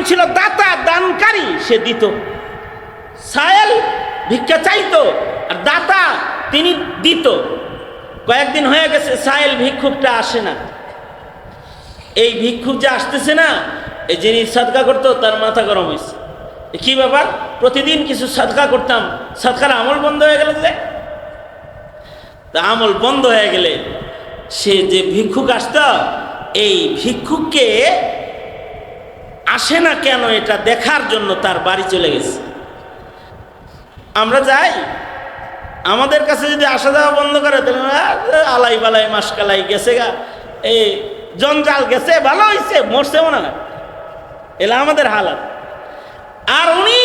আরেকজন ছিল দাতা দানকারী, সে দিত। সায়েল ভিক্ষা চাইতো আর দাতা তিনি দিত। কয়েকদিন হয়ে গেছে, সায়েল ভিক্ষুকটা আসে না। এই ভিক্ষুক যে আসতেছে না, এই যিনি সাদকা করতো, তার মাথা গরম হয়েছে কি ব্যাপার? প্রতিদিন কিছু সাদকা করতাম। সাদকার আমল বন্ধ হয়ে গেল যে? তা আমল বন্ধ হয়ে গেলে সে যে ভিক্ষুক আসত, এই ভিক্ষুককে আসে না কেন এটা দেখার জন্য তার বাড়ি চলে গেছে। আমরা যাই। আমাদের কাছে যদি আসা যাওয়া বন্ধ করে, তাহলে আলাই বালাই মাসকালাই গেছে গা। এই জঞ্জাল গেছে, ভালো হয়েছে মরছে মনে হয়। এলা আমাদের হালাত আর উনি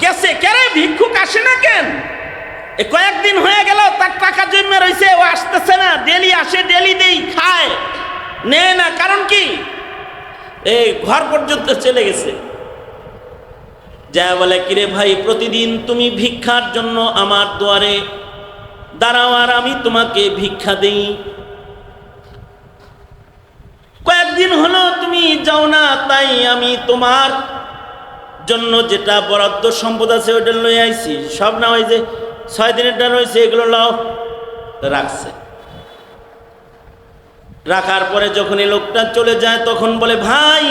গেছে কেন ভিক্ষুক আসে না কেন? কয়েকদিন হয়ে গেল তার টাকা জমে রয়েছে ও আসতেছে না। ডেলি আসে, ডেলি দেই, খায়। নেয় না, কারণ কি? এই ঘর পর্যন্ত চলে গেছে। যা বলে, কিরে ভাই, প্রতিদিন তুমি ভিক্ষার জন্য আমার দুয়ারে দাঁড়াও আর আমি তোমাকে ভিক্ষা দেই। কয়েকদিন হলো তুমি যাও না, তাই আমি তোমার জন্য যেটা বরাদ্দ সম্পদ আছে ওইটা লই আইছি। সব না ওই যে ছয় দিনেরটা রয়েছে, এগুলো লাও। রাখছে। রাখার পরে যখন এই লোকটা চলে যায়, তখন বলে, ভাই,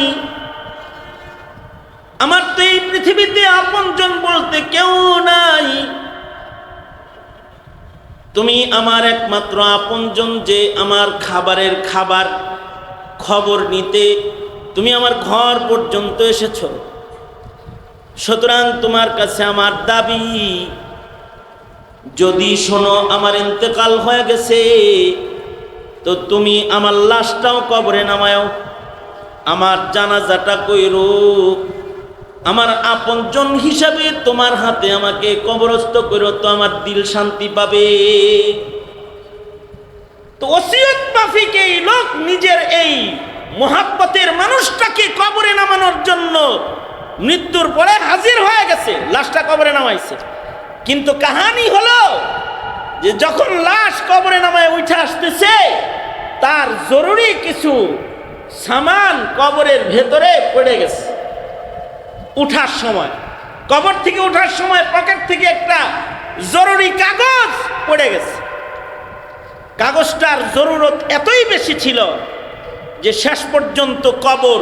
আমার তো এই পৃথিবীতে আপনজন বলতে কেউ নাই। তুমি আমার একমাত্র আপনজন যে আমার খাবারের খাবার খবর নিতে তুমি আমার ঘর পর্যন্ত এসেছ। সুতরাং তোমার কাছে আমার দাবি, যদি শোনো, আমার ইন্তেকাল হয়ে গেছে তো তুমি আমার লাশটাও কবরে নামায়ও। আমার জানাজাটা কইরো। আমার আপনজন হিসাবে তোমার হাতে আমাকে কবরস্থ করো তো আমার দিল শান্তি পাবে। তো ওসিয়ত মাফিক এই লোক নিজের এই মহাব্বতের মানুষটাকে কবরে নামানোর জন্য মৃত্যুর পরে হাজির হয়ে গেছে, লাশটা কবরে নামাইছে। কিন্তু কাহানি হলো যে যখন লাশ কবরে নামায় উঠে আসতেছে তার জরুরি কিছু সামান কবরের ভেতরে পড়ে গেছে। উঠার সময়। কবর থেকে উঠার সময় পকেট থেকে একটা জরুরি কাগজ পড়ে গেছে। কাগজটার জরুরত এতই বেশি ছিল যে শেষ পর্যন্ত কবর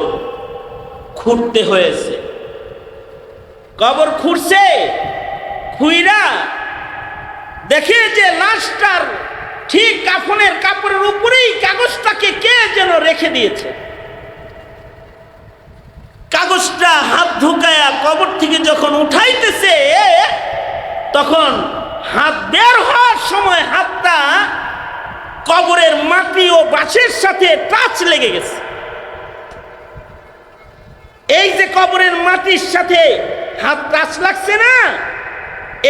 খুঁড়তে হয়েছে। কবর খুঁড়ছে, খুইরা দেখে যে লাশটার ঠিক কাফনের কাপড়ের উপরেই কাগজটাকে কে যেন রেখে দিয়েছে? কাগজটা হাত ঢুকায়া কবর থেকে যখন উঠাইতেছে, তখন হাত বের হওয়ার সময় হাতটা কবরের মাটি ও বাঁশের সাথে টাচ লেগে গেছে। এই যে কবরের মাটির সাথে হাত টাচ লাগছে না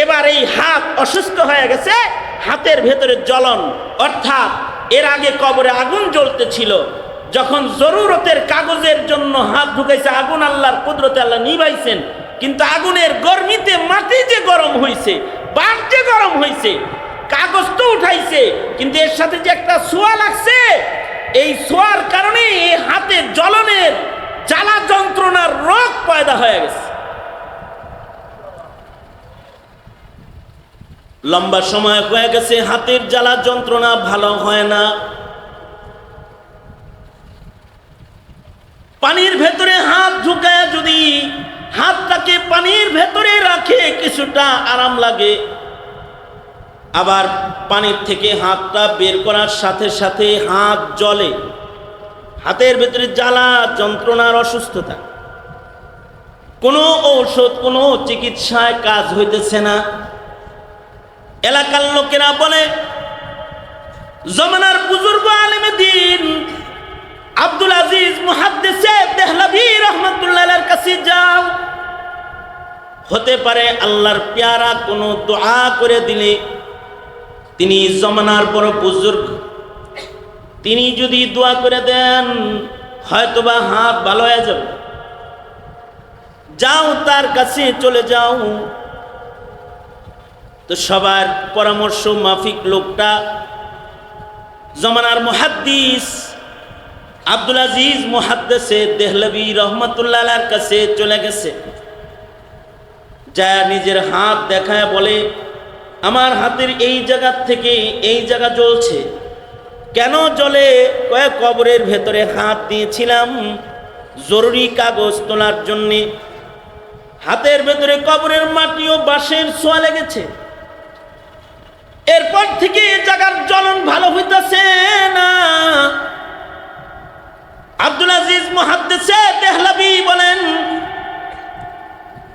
এবার এই হাত অসুস্থ হয়ে গেছে, হাতের ভেতরে জ্বলন। অর্থাৎ এর আগে কবরে আগুন জ্বলতেছিল। যখন জরুরতের কাগজের জন্য হাত ঢুকাইছে, আগুন আল্লাহর কুদরতে আল্লাহ নিবাইছেন কিন্তু আগুনের গরমিতে মাটি যে গরম হয়েছে বাঘ যে গরম হয়েছে কাগজ তো উঠাইছে, কিন্তু এর সাথে যে একটা সোয়া লাগছে, এই সোয়ার কারণে এই হাতে জ্বলনের জ্বালা যন্ত্রণার রোগ পয়দা হয়ে গেছে। লম্বা সময় হয়ে গেছে, হাতের জ্বালা যন্ত্রণা ভালো হয় না। পানির ভেতরে হাত ঢুকায় যদি হাতটাকে পানির ভেতরে রাখে, কিছুটা আরাম লাগে। আবার পানির থেকে হাতটা বের করার সাথে সাথে হাত জলে হাতের ভেতরে জ্বালা, যন্ত্রণার অসুস্থতা। কোনো ঔষধ, কোনো চিকিৎসায় কাজ হইতেছে না। এলাকার লোকেরা বলে, জমানার বুজুর্গ আলেমে দিন, আব্দুল আজিজ মুহাদ্দিসে দেহলাভি রহমতুল্লাহ কাছে যাও। হতে পারে আল্লাহর পেয়ারা কোনো দোয়া করে দিলে তিনি জমানার বড় বুজুর্গ। তিনি যদি দোয়া করে দেন, হয়তোবা হাত ভালো হয়ে যাবে। যাও তার কাছে চলে যাও। তো সবার পরামর্শ মাফিক লোকটা জমানার মহাদ্দিস আব্দুল আজিজ মুহাদ্দেসে দেহলবি রহমতুল্লাহ কাছে চলে গেছে। যা নিজের হাত দেখায় বলে, আমার হাতের এই জায়গার থেকে এই জায়গা জ্বলছে। কেন জ্বলে? কয়েক কবরের ভেতরে হাত দিয়েছিলাম। জরুরি কাগজ তোলার জন্যে। হাতের ভেতরে কবরের মাটি ও বাঁশের ছোঁয়া লেগেছে। এরপর থেকে জায়গার জ্বলন ভালো হইতেছে না। আব্দুল আজিজ মহাদ্দেশে দেহলাবি বলেন,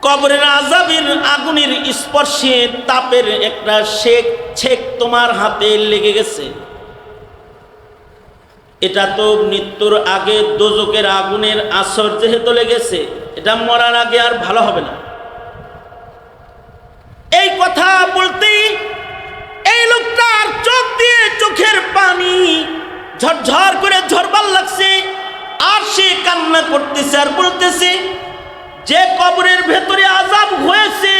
কবরের আজাবের আগুনের স্পর্শে তাপের একটা শেক, ছেক তোমার হাতে লেগে গেছে। এটা তো মৃত্যুর আগে দোজকের আগুনের আসর যেহেতু লেগেছে, এটা মরার আগে আর ভালো হবে না। এই কথা বলতেই চোখের পানি ঝরঝর করে ঝরবার লাগছে, আর সে কান্না করতেছে আর বলতেছে, যে কবরের ভেতরে আজাব হয়েছে,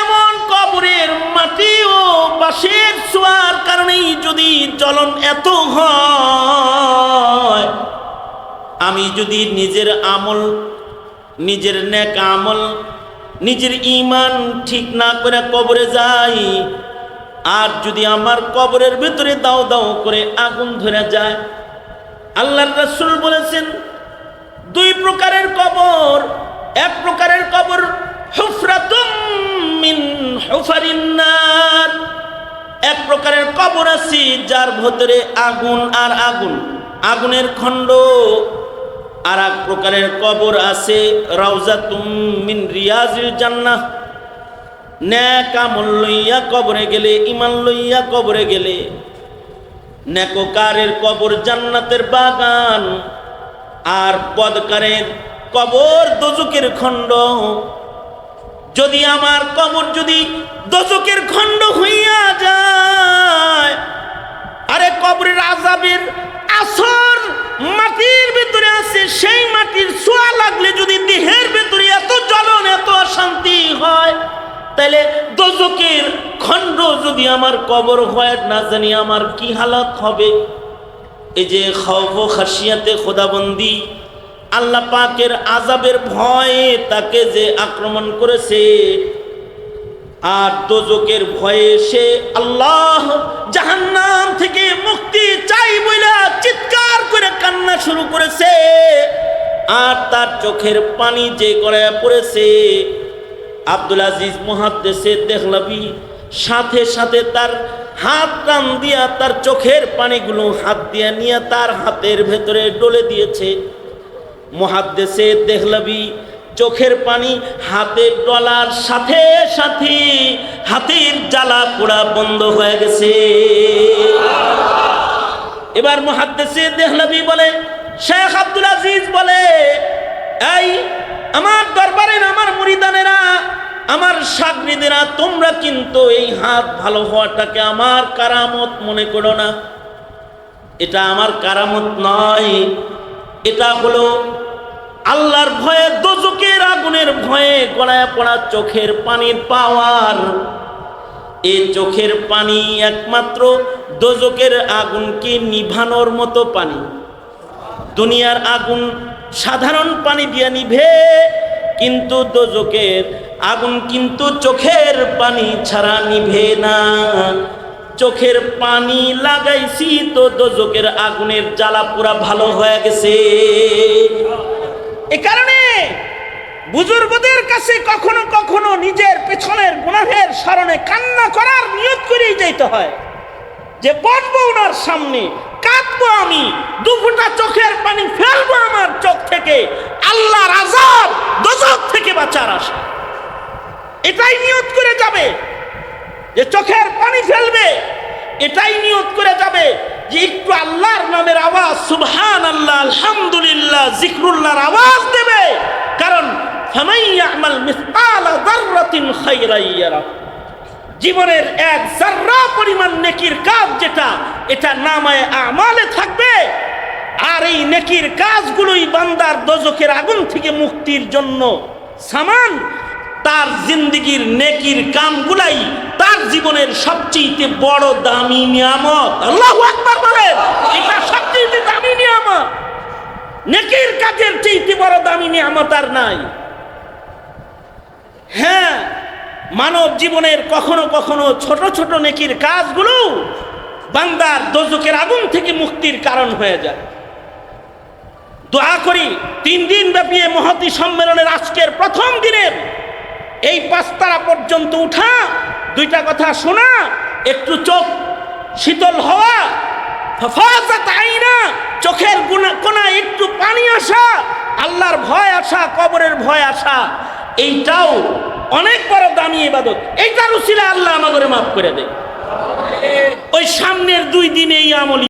এমন কবরের মাটি ও বাঁশের ছোঁয়ার কারণেই যদি জ্বলন এত হয়, আমি যদি নিজের আমল, নিজের নেক আমল, নিজের ইমান ঠিক না করে কবরে যাই আর যদি আমার কবরের ভিতরে দাও দাও করে আগুন ধরে যায় আল্লাহ রাসূল বলেছেন, দুই প্রকারের কবর। এক প্রকারের কবর মিন এক প্রকারের কবর আছে যার ভেতরে আগুন আর আগুন, আগুনের খণ্ড। আর এক প্রকারের কবর আছে রাউজাতুম মিন রিয়াজিল জান্নাহ। ন্যাক আমল লইয়া কবরে গেলে ইমান লইয়া কবরে গেলে। নেককারের কবর জান্নাতের বাগান আর পদকারের কবর দোজকের খণ্ড। যদি আমার কবর যদি দোজকের খণ্ড হইয়া যায়, আরে কবরের আজাবের আসর মাটির ভিতরে আছে, সেই মাটির ছোঁয়া লাগলে যদি দেহের ভিতরে এত জ্বলন, এত অশান্তি হয় তাহলে দোজকের খণ্ড যদি আমার কবর হয়, না জানি আমার কি হালত হবে। এই যে খব খাসিয়াতে খোদাবন্দি, আল্লাহ পাকের আজাবের ভয়ে তাকে যে আক্রমণ করেছে, আর দোজকের ভয়ে সে আল্লাহ জাহান্নাম থেকে মুক্তি চাই বইলা চিৎকার করে কান্না শুরু করেছে, আর তার চোখের পানি যে গড়ায় পড়েছে আব্দুল আজিজ মহাদ্দেশে দেখলাবি, সাথে সাথে তার হাত টান দিয়া তার চোখের পানিগুলো হাত দিয়া নিয়ে তার হাতের ভেতরে ডলে দিয়েছে। মহাদ্দেশে দেখলাবি, চোখের পানি হাতে ডলার সাথে সাথে হাতের জ্বালা পোড়া বন্ধ হয়ে গেছে। এবার মহাদ্দেশে দেহলাবি বলে, শেখ আব্দুল আজিজ বলে এই, আমার দরবারের আমার মুরিদানেরা, আমার সাগরিদেরা, তোমরা কিন্তু এই হাত ভালো হওয়াটাকে আমার কারামত মনে করো না। এটা আমার কারামত নয়। এটা হলো আল্লাহর ভয়ে দোজকের আগুনের ভয়ে গড়ায় পড়া চোখের পানির পাওয়ার। এই চোখের পানি একমাত্র দোজকের আগুনকে নিভানোর মতো পানি। দুনিয়ার আগুন সাধারণ পানি দিয়ে নিভে, কিন্তু দোজকের আগুন কিন্তু চোখের পানি ছাড়া নিভে না। চোখের পানি লাগাইছি তো দোজকের আগুনের জ্বালা পুরা ভালো হয়ে গেছে। এ কারণে বুজুর্গদের কাছে কখনো কখনো নিজের পেছনের গুনাহের স্মরণে কান্না করার নিয়ত করেই যাইতে হয়। যে বসবো ওনার সামনে কাঁদবো আমি। দু চোখের পানি ফেলব আমার চোখ থেকে। আল্লাহর আজাব দোজক থেকে বাঁচার আশা। এটাই নিয়ত করে যাবে যে চোখের পানি ফেলবে। এটাই নিয়ত করে যাবে যে একটু আল্লাহর নামের আওয়াজ সুবহান আল্লাহ আলহামদুলিল্লাহ, জিক্রুল্লাহর আওয়াজ দেবে। কারণ জীবনের এক জাররা পরিমাণ নেকির কাজ যেটা এটা নামায় আমালে থাকবে। আর এই নেকির কাজগুলোই বান্দার দোজকের আগুন থেকে মুক্তির জন্য সামান। তার জিন্দিগির নেকির কামগুলাই তার জীবনের সবচেয়ে বড় দামি নিয়ামত। আল্লাহু আকবার বলেন, এটা সবচেয়ে দামি নিয়ামত। নেকির কাজের চেয়ে বড় দামি নিয়ামত আর নাই। হ্যাঁ মানব জীবনের কখনো কখনো ছোট ছোট নেকির কাজগুলো বান্দার দোজকের আগুন থেকে মুক্তির কারণ হয়ে যায়। দোয়া করি, তিন দিন ব্যাপী মহতি সম্মেলনের আজকের প্রথম দিনের এই পাঁচতারা পর্যন্ত উঠা, দুইটা কথা শোনা, একটু চোখ শীতল হওয়া চোখের কোনায় একটু পানি আসা, আল্লাহর ভয় আসা, কবরের ভয় আসা, এইটাও অনেক বড় দামি ইবাদত। এইটার উসিলা আল্লাহ আমাদের মাফ করে দেয়। ওই সামনের দুই দিনে এই আমল